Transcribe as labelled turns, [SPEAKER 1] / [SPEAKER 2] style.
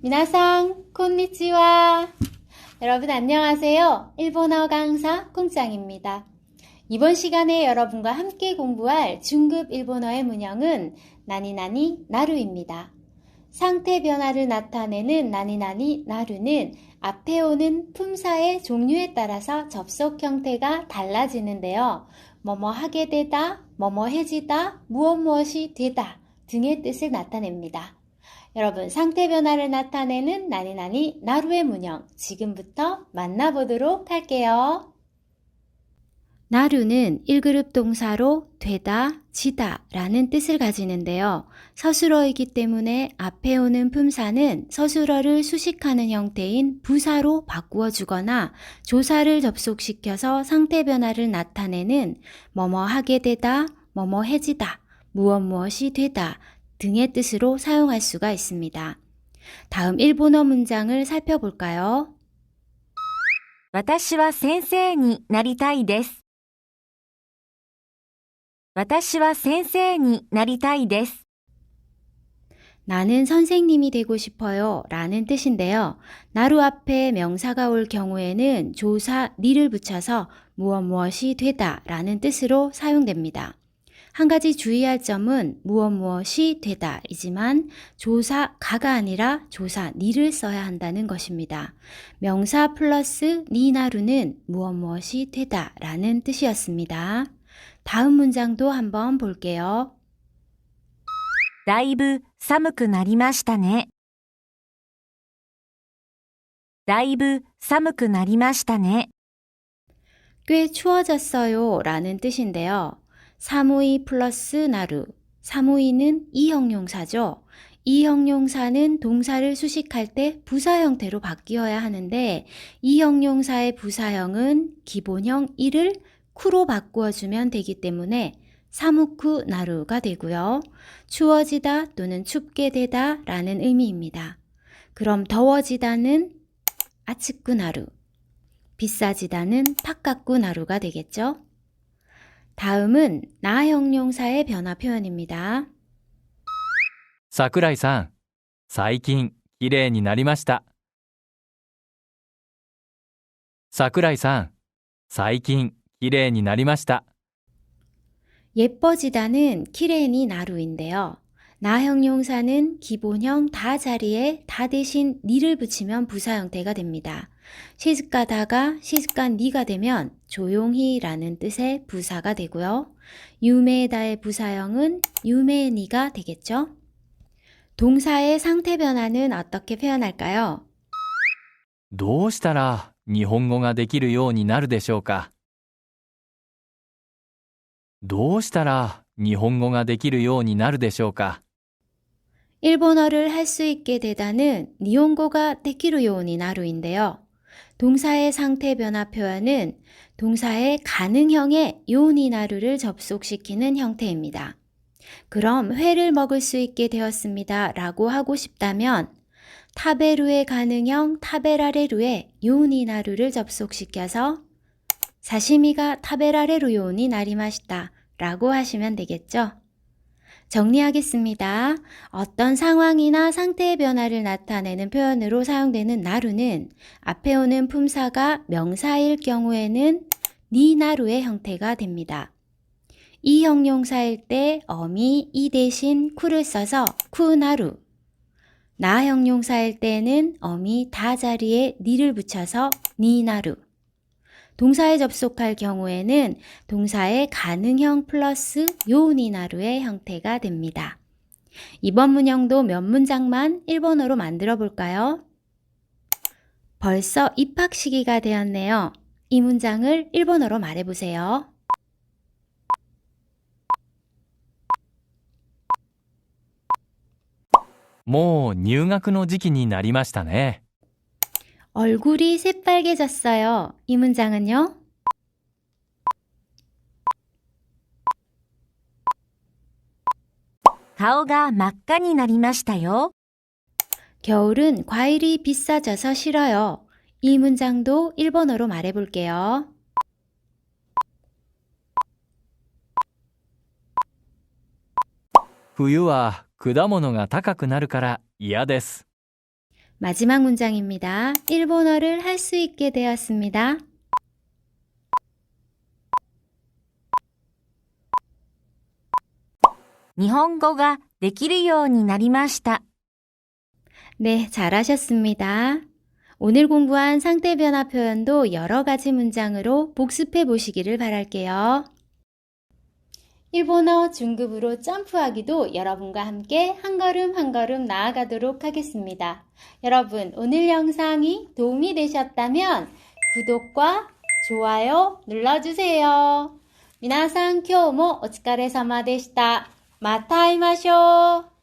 [SPEAKER 1] 미나상, 콘니치와. 여러분 안녕하세요. 일본어 강사 콩짱입니다. 이번 시간에 여러분과 함께 공부할 중급 일본어의 문형은 나니나니 나루입니다. 상태 변화를 나타내는 나니나니 나루는 앞에 오는 품사의 종류에 따라서 접속 형태가 달라지는데요. 뭐뭐 하게 되다, 뭐뭐 해지다, 무엇 무엇이 되다 등의 뜻을 나타냅니다. 여러분, 상태 변화를 나타내는 나니나니 나루의 문형 지금부터 만나보도록 할게요. 나루는 1그룹 동사로 되다, 지다 라는 뜻을 가지는데요. 서술어이기 때문에 앞에 오는 품사는 서술어를 수식하는 형태인 부사로 바꾸어 주거나 조사를 접속시켜서 상태 변화를 나타내는 뭐뭐 하게 되다, 뭐뭐 해지다, 무엇 무엇이 되다 등의 뜻으로 사용할 수가 있습니다. 다음 일본어 문장을 살펴볼까요?
[SPEAKER 2] 私は先生になりたいです。私は先生になりたいです。
[SPEAKER 1] 나는 선생님이 되고 싶어요 라는 뜻인데요. 나루 앞에 명사가 올 경우에는 조사 니를 붙여서 무엇 무엇이 되다 라는 뜻으로 사용됩니다. 한 가지 주의할 점은 무엇 무엇이 되다 이지만 조사 가가 아니라 조사 니를 써야 한다는 것입니다. 명사 플러스 니나루는 무엇 무엇이 되다 라는 뜻이었습니다. 다음 문장도 한번 볼게요.
[SPEAKER 2] だいぶ寒くなりましたね。だいぶ寒くなりましたね。
[SPEAKER 1] 꽤 추워졌어요 라는 뜻인데요. 사무이 플러스 나루. 사무이는 이 형용사죠. 이 형용사는 동사를 수식할 때 부사 형태로 바뀌어야 하는데 이 형용사의 부사형은 기본형 1을 쿠로 바꾸어주면 되기 때문에 사무쿠 나루가 되고요. 추워지다 또는 춥게 되다 라는 의미입니다. 그럼 더워지다는 아츠쿠 나루. 비싸지다는 탁가꾸 나루가 되겠죠? 다음은 나 형용사의 변화 표현입니다.
[SPEAKER 3] 桜井さん、最近綺麗になりました。桜井さん、最近綺麗になりました。
[SPEAKER 1] 예뻐지다는 키레니 나루인데요. 나 형용사는 기본형 다 자리에 다 대신 니를 붙이면 부사 형태가 됩니다. 시즈가다가 시즈가 니가 되면 조용히라는 뜻의 부사가 되고요. 유메다의 부사형은 유메니가 되겠죠. 동사의 상태 변화는 어떻게 표현할까요?
[SPEAKER 3] どうしたら日本語ができるようになるでしょうかどうしたら日本語ができるようになるでしょうか
[SPEAKER 1] 일본어를 할 수 있게 되다는 니온고가 데키루 요니 나루인데요. 동사의 상태 변화 표현은 동사의 가능형에 요니 나루를 접속시키는 형태입니다. 그럼 회를 먹을 수 있게 되었습니다. 라고 하고 싶다면 타베루의 가능형 타베라레루에 요니 나루를 접속시켜서 사시미가 타베라레루 요니 나리마시다 라고 하시면 되겠죠. 정리하겠습니다. 어떤 상황이나 상태의 변화를 나타내는 표현으로 사용되는 나루는 앞에 오는 품사가 명사일 경우에는 니나루의 형태가 됩니다. 이 형용사일 때 어미 이 대신 쿠를 써서 쿠나루. 나 형용사일 때는 어미 다 자리에 니를 붙여서 니나루. 동사에 접속할 경우에는 동사의 가능형 플러스 요니나루의 형태가 됩니다. 이번 문형도 몇 문장만 일본어로 만들어 볼까요? 벌써 입학 시기가 되었네요. 이 문장을 일본어로 말해 보세요.
[SPEAKER 3] もう入学の時期になりましたね。
[SPEAKER 1] 얼굴이 새빨개졌어요. 이 문장은요?
[SPEAKER 2] 顔が真っ赤になりましたよ。
[SPEAKER 1] 겨울은 과일이 비싸져서 싫어요. 이 문장도 일본어로 말해 볼게요.
[SPEAKER 3] 冬は果物が高くなるから嫌です。
[SPEAKER 1] 마지막 문장입니다. 일본어를 할 수 있게 되었습니다.
[SPEAKER 2] 日本語ができるようになりました。
[SPEAKER 1] 네, 잘하셨습니다. 오늘 공부한 상태 변화 표현도 여러 가지 문장으로 복습해 보시기를 바랄게요. 일본어 중급으로 점프하기도 여러분과 함께 한 걸음 한 걸음 나아가도록 하겠습니다. 여러분, 오늘 영상이 도움이 되셨다면 구독과 좋아요 눌러주세요. 皆さん今日もお疲れ様でした。また会いましょう。